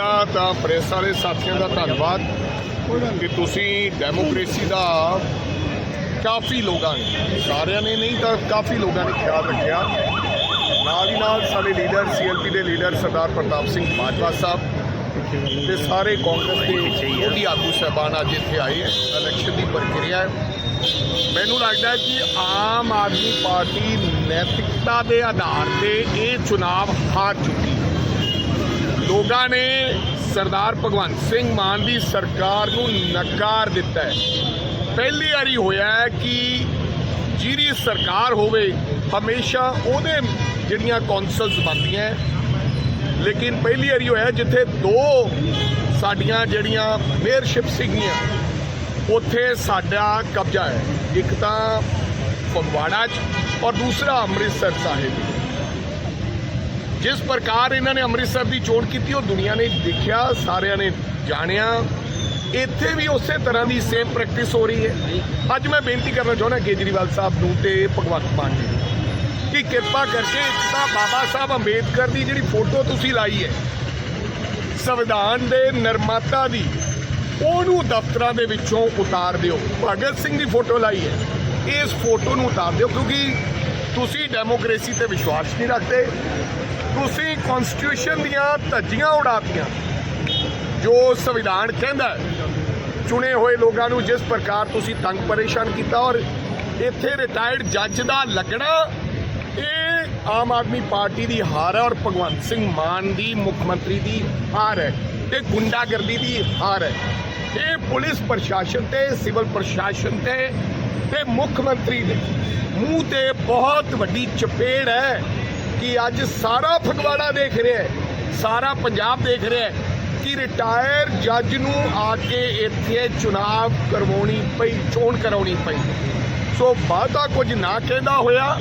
ਤਾਂ ਤਾਂ ਪ੍ਰੈਸ ਵਾਲੇ ਸਾਥੀਆਂ ਦਾ ਧੰਨਵਾਦ ਕਿ ਤੁਸੀਂ ਡੈਮੋਕ੍ਰੇਸੀ ਦਾ ਕਾਫੀ ਲੋਕਾਂ ਨੇ, ਸਾਰਿਆਂ ਨੇ ਨਹੀਂ ਤਾਂ ਕਾਫੀ ਲੋਕਾਂ ਨੇ ਖਿਆਲ ਰੱਖਿਆ। ਨਾਲ ਹੀ ਨਾਲ ਸਾਡੇ ਲੀਡਰ, ਸੀਐਲਪੀ ਦੇ ਲੀਡਰ ਸਰਦਾਰ ਪ੍ਰਤਾਪ ਸਿੰਘ ਬਾਜਵਾ ਸਾਹਿਬ ਤੇ ਸਾਰੇ ਕਾਂਗਰਸ ਦੇ ਮੋਢੀ ਆਗੂ ਸਾਹਿਬਾਨ ਅੱਜ ਇੱਥੇ ਆਏ ਹੈ। ਇਲੈਕਸ਼ਨ ਦੀ ਪ੍ਰਕਿਰਿਆ ਮੈਨੂੰ ਲੱਗਦਾ ਕਿ ਆਮ ਆਦਮੀ ਪਾਰਟੀ ਨੈਤਿਕਤਾ ਦੇ ਆਧਾਰ ਤੇ ਇਹ ਚੁਣਾਵ ਹਾਰ ਚੁੱਕੀ ਲੋਕਾਂ ਨੇ ਸਰਦਾਰ ਭਗਵੰਤ ਸਿੰਘ ਮਾਨ ਦੀ ਸਰਕਾਰ ਨੂੰ ਨਕਾਰ ਦਿੱਤਾ ਹੈ। ਪਹਿਲੀ ਵਾਰੀ ਹੋਇਆ ਹੈ ਕਿ ਜਿਹੜੀ ਸਰਕਾਰ ਹੋਵੇ, ਹਮੇਸ਼ਾ ਉਹਦੇ ਜਿਹੜੀਆਂ ਕੌਂਸਲਸ ਬਣਦੀਆਂ ਲੇਕਿਨ ਪਹਿਲੀ ਵਾਰੀ ਹੋਇਆ ਜਿੱਥੇ ਦੋ ਸਾਡੀਆਂ ਜਿਹੜੀਆਂ ਮੇਅਰਸ਼ਿਪ ਸੀਗੀਆਂ, ਉੱਥੇ ਸਾਡਾ ਕਬਜ਼ਾ ਹੈ। ਇੱਕ ਤਾਂ ਫਗਵਾੜਾ 'ਚ ਔਰ ਦੂਸਰਾ ਅੰਮ੍ਰਿਤਸਰ ਸਾਹਿਬ ਜਿਸ ਪ੍ਰਕਾਰ ਇਹਨਾਂ ਨੇ ਅੰਮ੍ਰਿਤਸਰ ਦੀ ਚੋਣ ਕੀਤੀ, ਉਹ ਦੁਨੀਆ ਨੇ ਦੇਖਿਆ, ਸਾਰਿਆਂ ਨੇ ਜਾਣਿਆ। ਇੱਥੇ ਵੀ ਉਸੇ ਤਰ੍ਹਾਂ ਦੀ ਸੇਮ ਪ੍ਰੈਕਟਿਸ ਹੋ ਰਹੀ ਹੈ। ਅੱਜ ਮੈਂ ਬੇਨਤੀ ਕਰਨਾ ਚਾਹੁੰਦਾ ਕੇਜਰੀਵਾਲ ਸਾਹਿਬ ਨੂੰ ਤੇ ਭਗਵੰਤ ਮਾਨ ਜੀ ਨੂੰ ਕਿ ਕਿਰਪਾ ਕਰਕੇ ਇੱਕ ਤਾਂ ਬਾਬਾ ਸਾਹਿਬ ਅੰਬੇਦਕਰ ਦੀ ਜਿਹੜੀ ਫੋਟੋ ਤੁਸੀਂ ਲਾਈ ਹੈ, ਸੰਵਿਧਾਨ ਦੇ ਨਿਰਮਾਤਾ ਦੀ, ਉਹਨੂੰ ਦਫ਼ਤਰਾਂ ਦੇ ਵਿੱਚੋਂ ਉਤਾਰ ਦਿਓ। ਭਗਤ ਸਿੰਘ ਦੀ ਫੋਟੋ ਲਾਈ ਹੈ। ਇਸ ਫੋਟੋ ਨੂੰ ਉਤਾਰ ਦਿਓ ਕਿਉਂਕਿ ਤੁਸੀਂ ਡੈਮੋਕ੍ਰੇਸੀ ਤੇ ਵਿਸ਼ਵਾਸ ਨਹੀਂ ਰੱਖਦੇ। ਤੁਸੀਂ ਕਨਸਟੀਟਿਊਸ਼ਨ ਦੀਆਂ ਧੱਜੀਆਂ ਉਡਾਤੀਆਂ, ਜੋ ਸੰਵਿਧਾਨ ਕਹਿੰਦਾ ਚੁਣੇ ਹੋਏ ਲੋਕਾਂ ਨੂੰ ਜਿਸ ਪ੍ਰਕਾਰ ਤੁਸੀਂ ਤੰਗ ਪਰੇਸ਼ਾਨ ਕੀਤਾ ਔਰ ਇੱਥੇ ਰਿਟਾਇਰਡ ਜੱਜ ਦਾ ਲੱਗਣਾ, ਇਹ ਆਮ ਆਦਮੀ ਪਾਰਟੀ ਦੀ ਹਾਰ ਹੈ ਔਰ ਭਗਵੰਤ ਸਿੰਘ ਮਾਨ ਦੀ ਮੁੱਖ ਮੰਤਰੀ ਦੀ ਹਾਰ ਹੈ ਤੇ ਗੁੰਡਾਗਰਦੀ ਦੀ ਹਾਰ ਹੈ। ਇਹ ਪੁਲਿਸ ਪ੍ਰਸ਼ਾਸਨ ਤੇ, ਸਿਵਲ ਪ੍ਰਸ਼ਾਸਨ ਤੇ ਤੇ ਮੁੱਖ ਮੰਤਰੀ ਦੇ ਮੂੰਹ ਤੇ ਬਹੁਤ ਵੱਡੀ ਚਪੇੜ ਹੈ। ਕਿ ਅੱਜ ਸਾਰਾ ਫਗਵਾੜਾ ਦੇਖ ਰਿਹਾ ਹੈ, ਸਾਰਾ ਪੰਜਾਬ ਦੇਖ ਰਿਹਾ ਹੈ ਕਿ ਰਿਟਾਇਰ ਜੱਜ ਨੂੰ ਆ ਕੇ ਇੱਥੇ ਚੁਣਾਵ ਕਰਵਾਉਣੀ ਪਈ, ਚੋਣ ਕਰਾਉਣੀ ਪਈ। ਸੋ ਬਾਦਾ ਕੁਝ ਨਾ ਕਹਿੰਦਾ ਹੋਇਆ,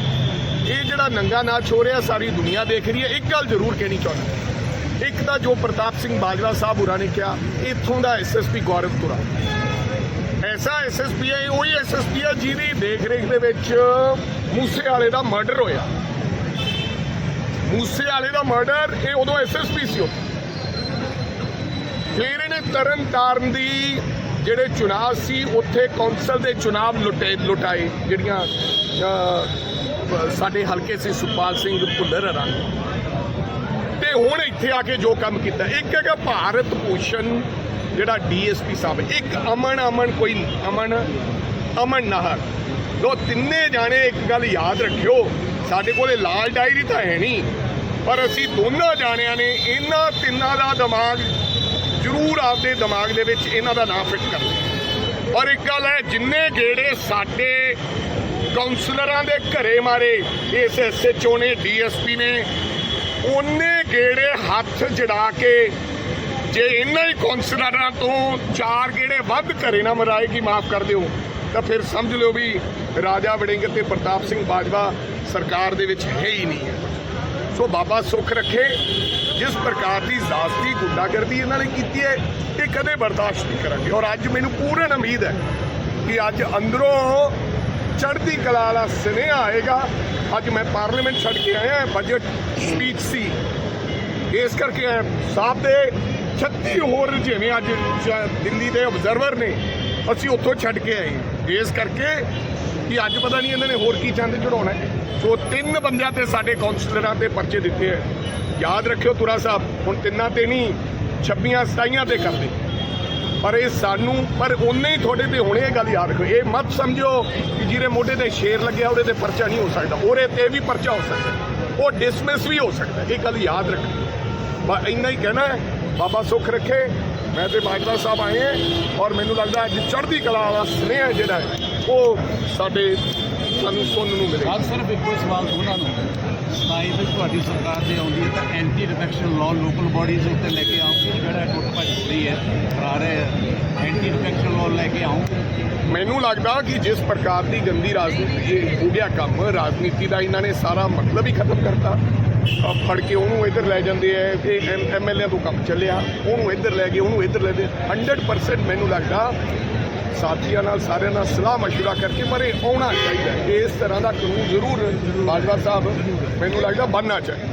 ਇਹ ਜਿਹੜਾ ਨੰਗਾ ਨਾਚ ਹੋ ਰਿਹਾ, ਸਾਰੀ ਦੁਨੀਆ ਦੇਖ ਰਹੀ ਹੈ। ਇੱਕ ਗੱਲ ਜ਼ਰੂਰ ਕਹਿਣੀ ਚਾਹੁੰਦਾ ਇੱਕ ਤਾਂ ਜੋ ਪ੍ਰਤਾਪ ਸਿੰਘ ਬਾਜਵਾ ਸਾਹਿਬ ਹੋਰਾਂ ਨੇ ਕਿਹਾ, ਇੱਥੋਂ ਦਾ ਐਸਐਸਪੀ ਗੌਰਵ ਤੁਰਾ ਐਸਾ ਐਸਐਸਪੀ ਹੈ, ਉਹੀ ਐਸਐਸਪੀ ਹੈ ਜਿਹਦੀ ਦੇਖ ਰੇਖ ਦੇ ਵਿੱਚ ਮੂਸੇ ਵਾਲੇ ਦਾ ਮਰਡਰ ਹੋਇਆ। ਮੂਸੇ ਵਾਲੇ ਦਾ ਮਰਡਰ ਇਹ ਉਦੋਂ ਐਸਐਸਪੀ ਸੀ ਉੱਥੇ। ਫਿਰ ਇਹਨੇ ਤਰਨ ਤਾਰਨ ਦੀ ਜਿਹੜੇ ਚੁਣਾਵ ਸੀ, ਉੱਥੇ ਕੌਂਸਲ ਦੇ ਚੁਣਾਵ ਲੁਟੇ, ਲੁਟਾਏ, ਜਿਹੜੀਆਂ ਸਾਡੇ ਹਲਕੇ ਸੀ ਸੁਪਾਲ ਸਿੰਘ ਭੁੱਲਰ ਹਰਾਂ ਤੇ ਹੁਣ ਇੱਥੇ ਆ ਕੇ ਜੋ ਕੰਮ ਕੀਤਾ, ਇੱਕ ਹੈਗਾ ਭਾਰਤ ਭੂਸ਼ਣ, ਜਿਹੜਾ ਡੀਐਸਪੀ ਸਾਹਿਬ, ਇੱਕ ਅਮਨ ਅਮਨ ਕੋਈ, ਅਮਨ ਅਮਨ ਨਹਰ। ਦੋ ਤਿੰਨੇ ਜਾਣੇ ਇੱਕ ਗੱਲ ਯਾਦ ਰੱਖਿਓ ਸਾਡੇ ਕੋਲੇ ਲਾਲ ਡਾਇਰੀ ਤਾਂ ਹੈ ਨਹੀਂ। ਪਰ ਅਸੀਂ ਦੋਨਾਂ ਜਾਣਿਆਂ ਨੇ ਇਹਨਾਂ ਤਿੰਨਾਂ ਦਾ ਦਿਮਾਗ ਜ਼ਰੂਰ ਆਪਦੇ ਦਿਮਾਗ ਦੇ ਵਿੱਚ ਇਹਨਾਂ ਦਾ ਨਾਮ ਫਿੱਟ ਕਰ ਲਿਆ। ਔਰ ਇੱਕ ਗੱਲ ਹੈ, ਜਿੰਨੇ ਗੇੜੇ ਸਾਡੇ ਕਾਉਂਸਲਰਾਂ ਦੇ ਘਰੇ ਮਾਰੇ ਇਸ ਐਸਐਚਓ ਨੇ, ਡੀਐਸਪੀ ਨੇ, ਉਹਨੇ ਗੇੜੇ ਹੱਥ ਜੜਾ ਕੇ ਜੇ ਇਹਨਾਂ ਹੀ ਕਾਉਂਸਲਰਾਂ ਤੋਂ ਚਾਰ ਗੇੜੇ ਵੱਧ ਘਰੇ ਨਾ ਮਰਾਏਗੀ ਮਾਫ ਕਰ ਦਿਓ। ਤਾਂ ਫਿਰ ਸਮਝ ਲਿਓ ਵੀ ਰਾਜਾ ਵੜਿੰਗ ਤੇ ਪ੍ਰਤਾਪ ਸਿੰਘ ਬਾਜਵਾ ਸਰਕਾਰ ਦੇ ਵਿੱਚ ਹੈ ਹੀ ਨਹੀਂ ਹੈ। ਸੋ ਬਾਬਾ ਸੁੱਖ ਰੱਖੇ, ਜਿਸ ਪ੍ਰਕਾਰ ਦੀ ਜ਼ਾਸਤੀ ਗੁੰਡਾਗਰਦੀ ਇਹਨਾਂ ਨੇ ਕੀਤੀ ਹੈ, ਇਹ ਕਦੇ ਬਰਦਾਸ਼ਤ ਨਹੀਂ ਕਰਾਂਗੇ। ਔਰ ਅੱਜ ਮੈਨੂੰ ਪੂਰਨ ਉਮੀਦ ਹੈ ਕਿ ਅੱਜ ਅੰਦਰੋਂ ਚੜ੍ਹਦੀ ਕਲਾ ਵਾਲਾ ਸੁਨੇਹਾ ਆਏਗਾ। ਅੱਜ ਮੈਂ ਪਾਰਲੀਮੈਂਟ ਛੱਡ ਕੇ ਆਇਆ ਬਜਟ ਸਪੀਚ ਸੀ। ਇਸ ਕਰਕੇ ਆਇਆ ਸਾਹਿਬ ਦੇ 36 ਹੋਰ ਜਿਵੇਂ ਅੱਜ ਦਿੱਲੀ ਦੇ ਆਬਜ਼ਰਵਰ ਨੇ, ਅਸੀਂ ਉੱਥੋਂ ਛੱਡ ਕੇ ਆਏ ਇਸ ਕਰਕੇ ਕਿ ਅੱਜ ਪਤਾ ਨਹੀਂ ਇਹਨਾਂ ਨੇ ਹੋਰ ਕੀ ਚੰਦ ਚੜਾਉਣਾ ਸੋ ਤਿੰਨ ਬੰਦਿਆਂ ਤੇ ਸਾਡੇ ਕਾਉਂਸਲਰਾਂ ਤੇ ਪਰਚੇ ਦਿੱਤੇ ਹੈ। ਯਾਦ ਰੱਖਿਓ ਤੁਰਾ ਸਾਹਿਬ, ਹੁਣ ਤਿੰਨਾਂ ਤੇ ਨਹੀਂ 26 27 ਤੇ ਕਰਦੇ। ਪਰ ਇਹ ਸਾਨੂੰ, ਪਰ ਉਹਨੇ ਹੀ ਤੁਹਾਡੇ ਤੇ ਹੋਣੇ ਇਹ ਗੱਲ ਯਾਦ ਰੱਖੋ। ਇਹ ਮਤ ਸਮਝੋ ਕਿ ਜਿਹਦੇ ਮੋਢੇ ਤੇ ਸ਼ੇਰ ਲੱਗਿਆ, ਉਹਦੇ ਤੇ ਪਰਚਾ ਨਹੀਂ ਹੋ ਸਕਦਾ। ਉਹਦੇ ਤੇ ਵੀ ਪਰਚਾ ਹੋ ਸਕਦਾ ਉਹ ਡਿਸਮਿਸ ਵੀ ਹੋ ਸਕਦਾ ਇਹ ਗੱਲ ਯਾਦ ਰੱਖੋ। ਬਸ ਇੰਨਾ ਹੀ ਕਹਿਣਾ ਹੈ। ਬਾਬਾ ਸੁੱਖ ਰੱਖੇ। ਮੈਂ ਤੇ ਬਾਜਵਾ ਸਾਹਿਬ ਆਏ ਹਾਂ ਔਰ ਮੈਨੂੰ ਲੱਗਦਾ ਅੱਜ ਚੜ੍ਹਦੀ ਕਲਾ ਵਾਲਾ ਸੁਨੇਹਾ ਜਿਹੜਾ ਹੈ, ਉਹ ਸਾਡੇ ਸਾਨੂੰ ਸੁਣਨ ਨੂੰ ਮਿਲੇਗਾ ਅੱਜ ਸਿਰਫ ਇੱਕੋ ਸਵਾਲ ਦੋਨਾਂ ਨੂੰ। ਸਤਾਈ ਵਿੱਚ ਤੁਹਾਡੀ ਸਰਕਾਰ ਜੇ ਆਉਂਦੀ ਹੈ ਤਾਂ anti defection law local bodies ਉੱਤੇ ਲੈ ਕੇ ਆਉਂਗੀ ਜਿਹੜਾ ਟੁੱਟ ਭੱਜ ਰਹੀ ਹੈ, ਕਰਾ ਰਹੇ ਐਂਟੀ ਡਿਫੈਕਸ਼ਨ ਲਾਅ ਲੈ ਕੇ ਆਉਂ ਮੈਨੂੰ ਲੱਗਦਾ ਕਿ ਜਿਸ ਪ੍ਰਕਾਰ ਦੀ ਗੰਦੀ ਰਾਜਨੀਤੀ ਹੋ ਗਿਆ ਕੰਮ, ਰਾਜਨੀਤੀ ਦਾ ਇਹਨਾਂ ਨੇ ਸਾਰਾ ਮਤਲਬ ਹੀ ਖਤਮ ਕਰਤਾ। ਫੜ ਕੇ ਉਹਨੂੰ ਇੱਧਰ ਲੈ ਜਾਂਦੇ ਐ ਤੇ ਐਮਐਲਏ ਤੋਂ ਕੰਮ ਚੱਲਿਆ, ਉਹਨੂੰ ਇੱਧਰ ਲੈ ਗਏ, ਉਹਨੂੰ ਇੱਧਰ ਲੈ ਗਏ। 100% ਮੈਨੂੰ ਲੱਗਦਾ ਸਾਥੀਆਂ ਨਾਲ ਸਾਰਿਆਂ ਨਾਲ ਸਲਾਹ ਮਸ਼ਵਰਾ ਕਰਕੇ ਪਰ ਇਹ ਆਉਣਾ ਚਾਹੀਦਾ ਹੈ। ਇਸ ਤਰ੍ਹਾਂ ਦਾ ਕਾਨੂੰਨ ਜ਼ਰੂਰ ਬਾਜਵਾ ਸਾਹਿਬ, ਮੈਨੂੰ ਲੱਗਦਾ ਬਣਨਾ ਚਾਹੀਦਾ